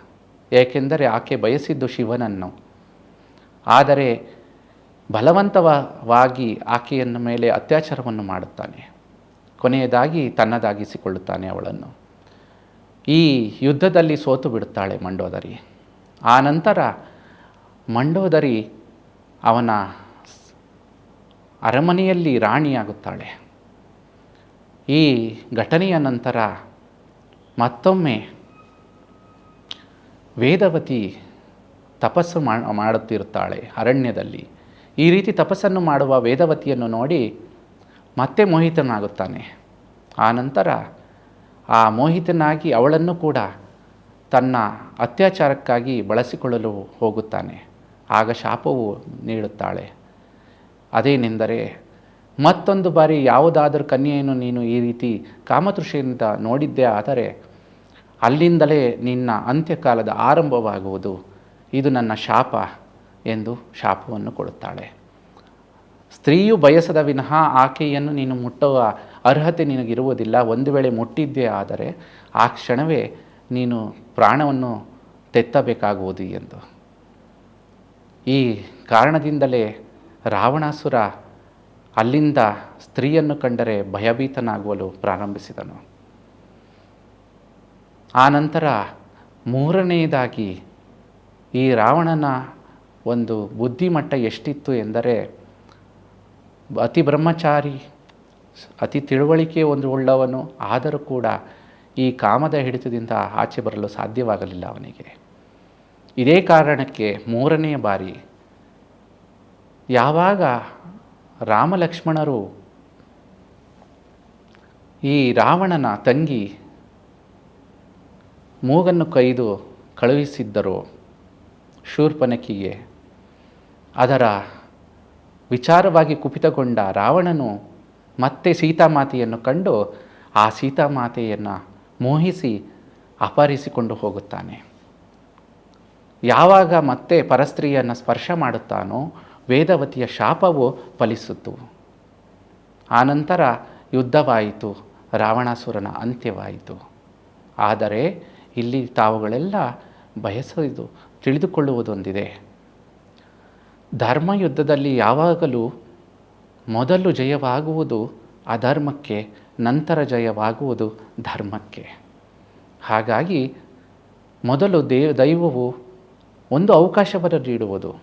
ಏಕೆಂದರೆ ಆಕೆ ಬಯಸಿದ್ದು ಶಿವನನ್ನು. ಆದರೆ ಬಲವಂತವಾಗಿ ಆಕೆಯನ್ನು ಮೇಲೆ ಅತ್ಯಾಚಾರವನ್ನು ಮಾಡುತ್ತಾನೆ. ಕೊನೆಯದಾಗಿ ತನ್ನದಾಗಿಸಿಕೊಳ್ಳುತ್ತಾನೆ ಅವಳನ್ನು. ಈ ಯುದ್ಧದಲ್ಲಿ ಸೋತು ಬಿಡುತ್ತಾಳೆ ಮಂಡೋದರಿ. ಆ ನಂತರ ಮಂಡೋದರಿ ಅವನ ಅರಮನೆಯಲ್ಲಿ ರಾಣಿಯಾಗುತ್ತಾಳೆ. ಈ ಘಟನೆಯ ನಂತರ ಮತ್ತೊಮ್ಮೆ ವೇದವತಿ ತಪಸ್ಸು ಮಾಡುತ್ತಿರುತ್ತಾಳೆ ಅರಣ್ಯದಲ್ಲಿ. ಈ ರೀತಿ ತಪಸ್ಸನ್ನು ಮಾಡುವ ವೇದವತಿಯನ್ನು ನೋಡಿ ಮತ್ತೆ ಮೋಹಿತನಾಗುತ್ತಾನೆ. ಆನಂತರ ನಂತರ ಆ ಮೋಹಿತನಾಗಿ ಅವಳನ್ನು ಕೂಡ ತನ್ನ ಅತ್ಯಾಚಾರಕ್ಕಾಗಿ ಬಳಸಿಕೊಳ್ಳಲು ಹೋಗುತ್ತಾನೆ. ಆಗ ಶಾಪವು ನೀಡುತ್ತಾಳೆ. ಅದೇನೆಂದರೆ, ಮತ್ತೊಂದು ಬಾರಿ ಯಾವುದಾದರೂ ಕನ್ಯೆಯನ್ನು ನೀನು ಈ ರೀತಿ ಕಾಮತೃಷೆಯಿಂದ ನೋಡಿದ್ದೆ ಆದರೆ, ಅಲ್ಲಿಂದಲೇ ನಿನ್ನ ಅಂತ್ಯಕಾಲದ ಆರಂಭವಾಗುವುದು. ಇದು ನನ್ನ ಶಾಪ ಎಂದು ಶಾಪವನ್ನು ಕೊಡುತ್ತಾಳೆ. ಸ್ತ್ರೀಯು ಬಯಸದ ವಿನಃ ಆಕೆಯನ್ನು ನೀನು ಮುಟ್ಟುವ ಅರ್ಹತೆ ನಿನಗಿರುವುದಿಲ್ಲ. ಒಂದು ವೇಳೆ ಮುಟ್ಟಿದ್ದೇ ಆದರೆ ಆ ಕ್ಷಣವೇ ನೀನು ಪ್ರಾಣವನ್ನು ತೆತ್ತಬೇಕಾಗುವುದು ಎಂದು. ಈ ಕಾರಣದಿಂದಲೇ ರಾವಣಾಸುರ ಅಲ್ಲಿಂದ ಸ್ತ್ರೀಯನ್ನು ಕಂಡರೆ ಭಯಭೀತನಾಗುವಲು ಪ್ರಾರಂಭಿಸಿದನು. ಆನಂತರ ನಂತರ ಮೂರನೆಯದಾಗಿ ಈ ರಾವಣನ ಒಂದು ಬುದ್ಧಿಮಟ್ಟ ಎಷ್ಟಿತ್ತು ಎಂದರೆ ಅತಿ ಬ್ರಹ್ಮಚಾರಿ, ಅತಿ ತಿಳುವಳಿಕೆ ಒಂದು ಉಳ್ಳವನು ಆದರೂ ಕೂಡ ಈ ಕಾಮದ ಹಿಡಿತದಿಂದ ಆಚೆ ಬರಲು ಸಾಧ್ಯವಾಗಲಿಲ್ಲ ಅವನಿಗೆ. ಇದೇ ಕಾರಣಕ್ಕೆ ಮೂರನೆಯ ಬಾರಿ ಯಾವಾಗ ರಾಮಲಕ್ಷ್ಮಣರು ಈ ರಾವಣನ ತಂಗಿ ಮೂಗನ್ನು ಕೈದು ಕಳುಹಿಸಿದ್ದರು ಶೂರ್ಪನಕಿಗೆ ಅದರ ವಿಚಾರವಾಗಿ ಕುಪಿತಗೊಂಡ ರಾವಣನು ಮತ್ತೆ ಸೀತಾಮಾತೆಯನ್ನು ಕಂಡು ಆ ಸೀತಾಮಾತೆಯನ್ನು ಮೋಹಿಸಿ ಅಪಹರಿಸಿಕೊಂಡು ಹೋಗುತ್ತಾನೆ. ಯಾವಾಗ ಮತ್ತೆ ಪರಸ್ತ್ರೀಯನ್ನು ಸ್ಪರ್ಶ ಮಾಡುತ್ತಾನೋ ವೇದವತಿಯ ಶಾಪವು ಫಲಿಸಿತು. ಆನಂತರ ಯುದ್ಧವಾಯಿತು, ರಾವಣಾಸುರನ ಅಂತ್ಯವಾಯಿತು. ಆದರೆ ಇಲ್ಲಿ ತಾವುಗಳೆಲ್ಲ ಬಯಸಿದು, ತಿಳಿದುಕೊಳ್ಳುವುದೊಂದಿದೆ. ಧರ್ಮಯುದ್ಧದಲ್ಲಿ ಯಾವಾಗಲೂ ಮೊದಲು ಜಯವಾಗುವುದು ಅಧರ್ಮಕ್ಕೆ, ನಂತರ ಜಯವಾಗುವುದು ಧರ್ಮಕ್ಕೆ. ಹಾಗಾಗಿ ಮೊದಲು ದೇ, ದೈವವು ಒಂದು ಅವಕಾಶವನ್ನು ನೀಡುವುದು,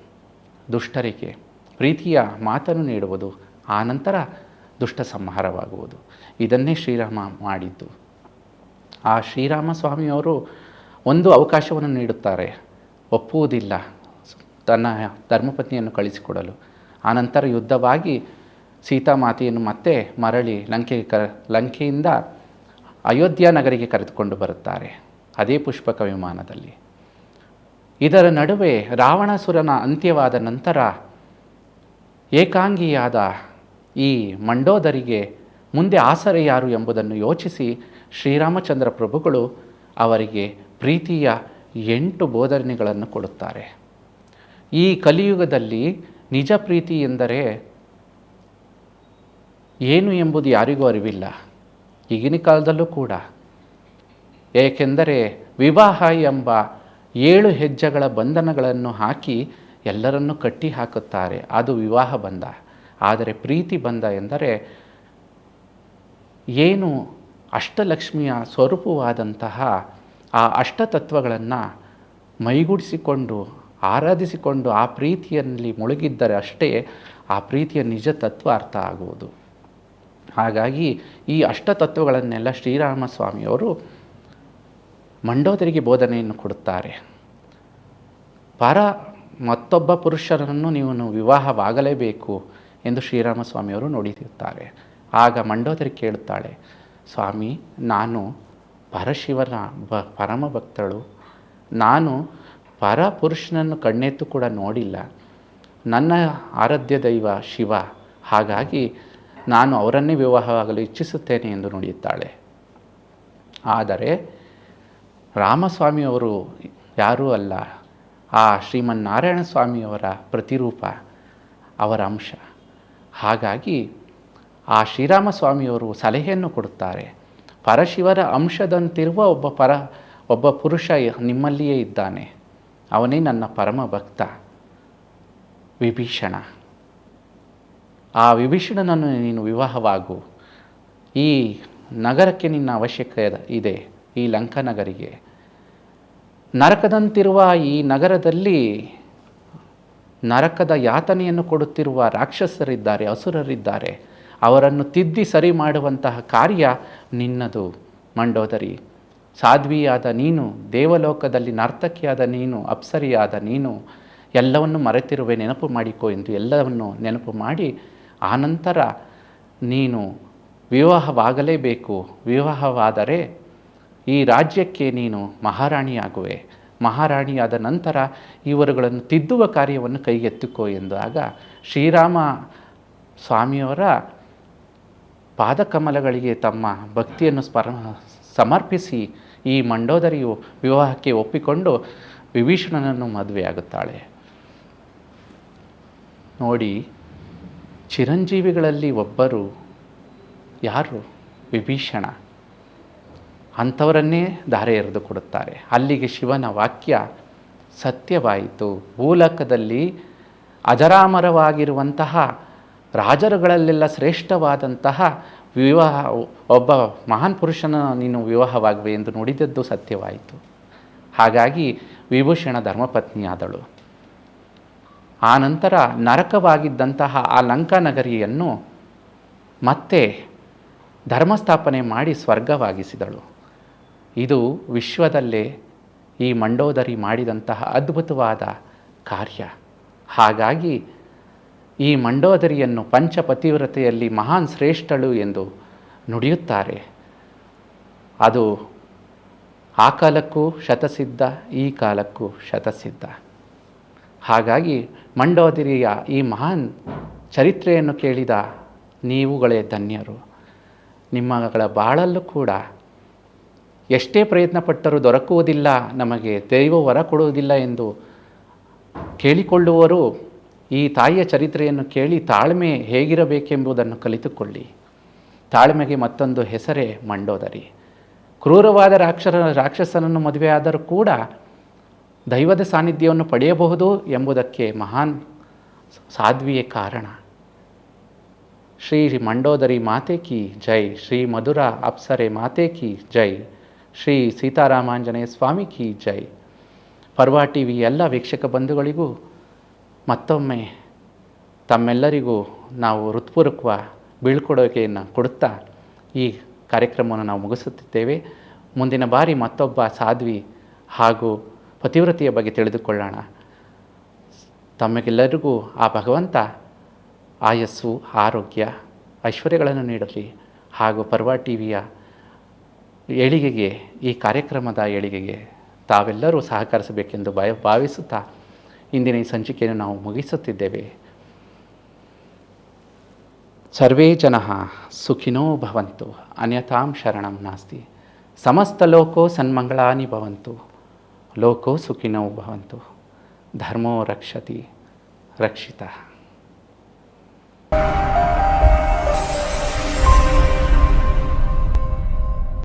ದುಷ್ಟರಿಗೆ ಪ್ರೀತಿಯ ಮಾತನ್ನು ನೀಡುವುದು ಆನಂತರ ದುಷ್ಟ ಸಂಹಾರವಾಗುವುದು. ಇದನ್ನೇ ಶ್ರೀರಾಮ ಮಾಡಿದ್ದು. ಆ ಶ್ರೀರಾಮ ಸ್ವಾಮಿಯವರು ಒಂದು ಅವಕಾಶವನ್ನು ನೀಡುತ್ತಾರೆ. ಒಪ್ಪುವುದಿಲ್ಲ. ತನ್ನ ಧರ್ಮಪತ್ನಿಯನ್ನು ಕಳಿಸಿಕೊಡಲು. ಆನಂತರ ಯುದ್ಧವಾಗಿ ಸೀತಾಮಾತೆಯನ್ನು ಮತ್ತೆ ಮರಳಿ ಲಂಕೆ ಕ ಲಂಕೆಯಿಂದ ಅಯೋಧ್ಯ ನಗರಿಗೆ ಕರೆದುಕೊಂಡು ಬರುತ್ತಾರೆ, ಅದೇ ಪುಷ್ಪಕ ವಿಮಾನದಲ್ಲಿ. ಇದರ ನಡುವೆ ರಾವಣಾಸುರನ ಅಂತ್ಯವಾದ ನಂತರ ಏಕಾಂಗಿಯಾದ ಈ ಮಂಡೋದರಿಗೆ ಮುಂದೆ ಆಸರೆ ಯಾರು ಎಂಬುದನ್ನು ಯೋಚಿಸಿ ಶ್ರೀರಾಮಚಂದ್ರ ಪ್ರಭುಗಳು ಅವರಿಗೆ ಪ್ರೀತಿಯ ಎಂಟು ಬೋಧನೆಗಳನ್ನು ಕೊಡುತ್ತಾರೆ. ಈ ಕಲಿಯುಗದಲ್ಲಿ ನಿಜ ಪ್ರೀತಿ ಎಂದರೆ ಏನು ಎಂಬುದು ಯಾರಿಗೂ ಅರಿವಿಲ್ಲ. ಈಗಿನ ಕಾಲದಲ್ಲೂ ಕೂಡ. ಏಕೆಂದರೆ ವಿವಾಹ ಎಂಬ ಏಳು ಹೆಜ್ಜೆಗಳ ಬಂಧನಗಳನ್ನು ಹಾಕಿ ಎಲ್ಲರನ್ನು ಕಟ್ಟಿ ಹಾಕುತ್ತಾರೆ. ಅದು ವಿವಾಹ ಬಂಧ. ಆದರೆ ಪ್ರೀತಿ ಬಂಧ ಎಂದರೆ ಏನು ಅಷ್ಟಲಕ್ಷ್ಮಿಯ ಸ್ವರೂಪವಾದಂತಹ ಆ ಅಷ್ಟತತ್ವಗಳನ್ನು ಮೈಗೂಡಿಸಿಕೊಂಡು ಆರಾಧಿಸಿಕೊಂಡು ಆ ಪ್ರೀತಿಯಲ್ಲಿ ಮುಳುಗಿದ್ದರೆ ಅಷ್ಟೇ ಆ ಪ್ರೀತಿಯ ನಿಜ ತತ್ವ ಅರ್ಥ ಆಗುವುದು. ಹಾಗಾಗಿ ಈ ಅಷ್ಟತತ್ವಗಳನ್ನೆಲ್ಲ ಶ್ರೀರಾಮ ಸ್ವಾಮಿಯವರು ಮಂಡೋದರಿಗೆ ಬೋಧನೆಯನ್ನು ಕೊಡುತ್ತಾರೆ. ಪರ ಮತ್ತೊಬ್ಬ ಪುರುಷರನ್ನು ನೀವು ವಿವಾಹವಾಗಲೇಬೇಕು ಎಂದು ಶ್ರೀರಾಮಸ್ವಾಮಿಯವರು ನುಡಿದಿರುತ್ತಾರೆ ಆಗ ಮಂಡೋದರಿ ಕೇಳುತ್ತಾಳೆ, ಸ್ವಾಮಿ, ನಾನು ಪರಶಿವನ ಪರಮ ಭಕ್ತಳು ನಾನು ಪರಪುರುಷನನ್ನು ಕಣ್ಣೆತ್ತು ಕೂಡ ನೋಡಿಲ್ಲ. ನನ್ನ ಆರಾಧ್ಯ ದೈವ ಶಿವ, ಹಾಗಾಗಿ ನಾನು ಅವರನ್ನೇ ವಿವಾಹವಾಗಲು ಇಚ್ಛಿಸುತ್ತೇನೆ ಎಂದು ನುಡಿಯುತ್ತಾಳೆ. ಆದರೆ ರಾಮಸ್ವಾಮಿಯವರು ಯಾರೂ ಅಲ್ಲ. ಆ ಶ್ರೀಮನ್ನಾರಾಯಣ ಸ್ವಾಮಿಯವರ ಪ್ರತಿರೂಪ ಅವರ ಅಂಶ. ಹಾಗಾಗಿ ಆ ಶ್ರೀರಾಮ ಸ್ವಾಮಿಯವರು ಸಲಹೆಯನ್ನು ಕೊಡುತ್ತಾರೆ. ಪರಶಿವರ ಅಂಶದಂತಿರುವ ಒಬ್ಬ ಪರ, ಒಬ್ಬ ಪುರುಷ ನಿಮ್ಮಲ್ಲಿಯೇ ಇದ್ದಾನೆ. ಅವನೇ ನನ್ನ ಪರಮ ಭಕ್ತ. ವಿಭೀಷಣ. ಆ ವಿಭೀಷಣನನ್ನು ನೀನು ವಿವಾಹವಾಗು. ಈ ನಗರಕ್ಕೆ ನಿನ್ನ ಅವಶ್ಯಕ ಇದೆ, ಈ ಲಂಕಾನಗರಿಗೆ ನರಕದಂತಿರುವ ಈ ನಗರದಲ್ಲಿ ನರಕದ ಯಾತನೆಯನ್ನು ಕೊಡುತ್ತಿರುವ ರಾಕ್ಷಸರಿದ್ದಾರೆ, ಅಸುರರಿದ್ದಾರೆ. ಅವರನ್ನು ತಿದ್ದಿ ಸರಿ ಮಾಡುವಂತಹ ಕಾರ್ಯ ನಿನ್ನದು, ಮಂಡೋದರಿ. ಸಾಧ್ವಿಯಾದ ನೀನು, ದೇವಲೋಕದಲ್ಲಿ ನರ್ತಕಿಯಾದ ನೀನು, ಅಪ್ಸರಿಯಾದ ನೀನು, ಎಲ್ಲವನ್ನು ಮರೆತಿರುವೆ, ನೆನಪು ಮಾಡಿಕೋ ಎಂದು ಎಲ್ಲವನ್ನು ನೆನಪು ಮಾಡಿ, ಆನಂತರ ನೀನು ವಿವಾಹವಾಗಲೇಬೇಕು. ವಿವಾಹವಾದರೆ ಈ ರಾಜ್ಯಕ್ಕೆ ನೀನು ಮಹಾರಾಣಿಯಾಗುವೆ. ಮಹಾರಾಣಿಯಾದ ನಂತರ ಇವರುಗಳನ್ನು ತಿದ್ದುವ ಕಾರ್ಯವನ್ನು ಕೈಗೆತ್ತಿಕೋ ಎಂದಾಗ ಶ್ರೀರಾಮ ಸ್ವಾಮಿಯವರ ಪಾದಕಮಲಗಳಿಗೆ ತಮ್ಮ ಭಕ್ತಿಯನ್ನು ಸ್ಮರ ಸಮರ್ಪಿಸಿ ಈ ಮಂಡೋದರಿಯು ವಿವಾಹಕ್ಕೆ ಒಪ್ಪಿಕೊಂಡು ವಿಭೀಷಣನನ್ನು ಮದುವೆಯಾಗುತ್ತಾಳೆ. ನೋಡಿ, ಚಿರಂಜೀವಿಗಳಲ್ಲಿ ಒಬ್ಬರು ಯಾರು? ವಿಭೀಷಣ. ಅಂಥವರನ್ನೇ ದಾರೆ ಎರೆದು ಕೊಡುತ್ತಾರೆ. ಅಲ್ಲಿಗೆ ಶಿವನ ವಾಕ್ಯ ಸತ್ಯವಾಯಿತು. ಭೂಲಕದಲ್ಲಿ ಅಜರಾಮರವಾಗಿರುವಂತಹ ರಾಜರುಗಳಲ್ಲೆಲ್ಲ ಶ್ರೇಷ್ಠವಾದಂತಹ ವಿವಾಹ, ಒಬ್ಬ ಮಹಾನ್ ಪುರುಷನ ನೀನು ವಿವಾಹವಾಗುವೆ ಎಂದು ನುಡಿದದ್ದು ಸತ್ಯವಾಯಿತು. ಹಾಗಾಗಿ ವಿಭೂಷಣ ಧರ್ಮಪತ್ನಿಯಾದಳು. ಆ ನಂತರ ನರಕವಾಗಿದ್ದಂತಹ ಆ ಲಂಕಾ ನಗರಿಯನ್ನು ಮತ್ತೆ ಧರ್ಮಸ್ಥಾಪನೆ ಮಾಡಿ ಸ್ವರ್ಗವಾಗಿಸಿದಳು. ಇದು ವಿಶ್ವದಲ್ಲೇ ಈ ಮಂಡೋದರಿ ಮಾಡಿದಂತಹ ಅದ್ಭುತವಾದ ಕಾರ್ಯ. ಹಾಗಾಗಿ ಈ ಮಂಡೋದರಿಯನ್ನು ಪಂಚಪತಿವ್ರತೆಯಲ್ಲಿ ಮಹಾನ್ ಶ್ರೇಷ್ಠಳು ಎಂದು ನುಡಿಯುತ್ತಾರೆ. ಅದು ಆ ಕಾಲಕ್ಕೂ ಶತಸಿದ್ಧ, ಈ ಕಾಲಕ್ಕೂ ಶತಸಿದ್ಧ. ಹಾಗಾಗಿ ಮಂಡೋದರಿಯ ಈ ಮಹಾನ್ ಚರಿತ್ರೆಯನ್ನು ಕೇಳಿದ ನೀವುಗಳೇ ಧನ್ಯರು. ನಿಮ್ಮಗಳ ಬಾಳಲ್ಲೂ ಕೂಡ ಎಷ್ಟೇ ಪ್ರಯತ್ನ ಪಟ್ಟರೂ ದೊರಕುವುದಿಲ್ಲ, ನಮಗೆ ದೈವ ವರ ಕೊಡುವುದಿಲ್ಲ ಎಂದು ಕೇಳಿಕೊಳ್ಳುವರು ಈ ತಾಯಿಯ ಚರಿತ್ರೆಯನ್ನು ಕೇಳಿ ತಾಳ್ಮೆ ಹೇಗಿರಬೇಕೆಂಬುದನ್ನು ಕಲಿತುಕೊಳ್ಳಿ. ತಾಳ್ಮೆಗೆ ಮತ್ತೊಂದು ಹೆಸರೇ ಮಂಡೋದರಿ. ಕ್ರೂರವಾದ ರಾಕ್ಷರ, ರಾಕ್ಷಸನನ್ನು ಮದುವೆಯಾದರೂ ಕೂಡ ದೈವದ ಸಾನ್ನಿಧ್ಯವನ್ನು ಪಡೆಯಬಹುದು ಎಂಬುದಕ್ಕೆ ಮಹಾನ್ ಸಾಧ್ವಿಯೇ ಕಾರಣ. ಶ್ರೀ ಮಂಡೋದರಿ ಮಾತೆ ಕಿ ಜೈ. ಶ್ರೀ ಮಧುರ ಅಪ್ಸರೆ ಮಾತೆ ಕಿ ಜೈ. ಶ್ರೀ ಸೀತಾರಾಮಾಂಜನೇಯ ಸ್ವಾಮಿ ಕಿ ಜೈ. ಪರ್ವಾ ಟಿ ವಿ ಎಲ್ಲ ವೀಕ್ಷಕ ಬಂಧುಗಳಿಗೂ ಮತ್ತೊಮ್ಮೆ ತಮ್ಮೆಲ್ಲರಿಗೂ ನಾವು ಹೃತ್ಪೂರ್ವಕ ಬೀಳ್ಕೊಡುಗೆಯನ್ನು ಕೊಡುತ್ತಾ ಈ ಕಾರ್ಯಕ್ರಮವನ್ನು ನಾವು ಮುಗಿಸುತ್ತಿದ್ದೇವೆ. ಮುಂದಿನ ಬಾರಿ ಮತ್ತೊಬ್ಬ ಸಾಧ್ವಿ ಹಾಗೂ ಪತಿವ್ರತಿಯ ಬಗ್ಗೆ ತಿಳಿದುಕೊಳ್ಳೋಣ. ತಮಗೆಲ್ಲರಿಗೂ ಆ ಭಗವಂತ ಆಯಸ್ಸು, ಆರೋಗ್ಯ, ಐಶ್ವರ್ಯಗಳನ್ನು ನೀಡಲಿ ಹಾಗೂ ಪರ್ವ ಟಿ ವಿಯ ಏಳಿಗೆಗೆ, ಈ ಕಾರ್ಯಕ್ರಮದ ಏಳಿಗೆಗೆ ತಾವೆಲ್ಲರೂ ಸಹಕರಿಸಬೇಕೆಂದು ಭಯ ಭಾವಿಸುತ್ತಾ ಇಂದಿನ ಈ ಸಂಚಿಕೆಯನ್ನು ನಾವು ಮುಗಿಸುತ್ತಿದ್ದೇವೆ. ಸರ್ವೇ ಜನ ಸುಖಿನೋ ಭವಂತು ಅನ್ಯತಾಂ ಶರಣಂ ನಾಸ್ತಿ. ಸಮಸ್ತ ಲೋಕೋ ಸನ್ಮಂಗಳಾನಿ ಭವಂತು, ಲೋಕೋ ಸುಖಿನೋ ಭವಂತು. ಧರ್ಮೋ ರಕ್ಷತಿ, ರಕ್ಷಿತ.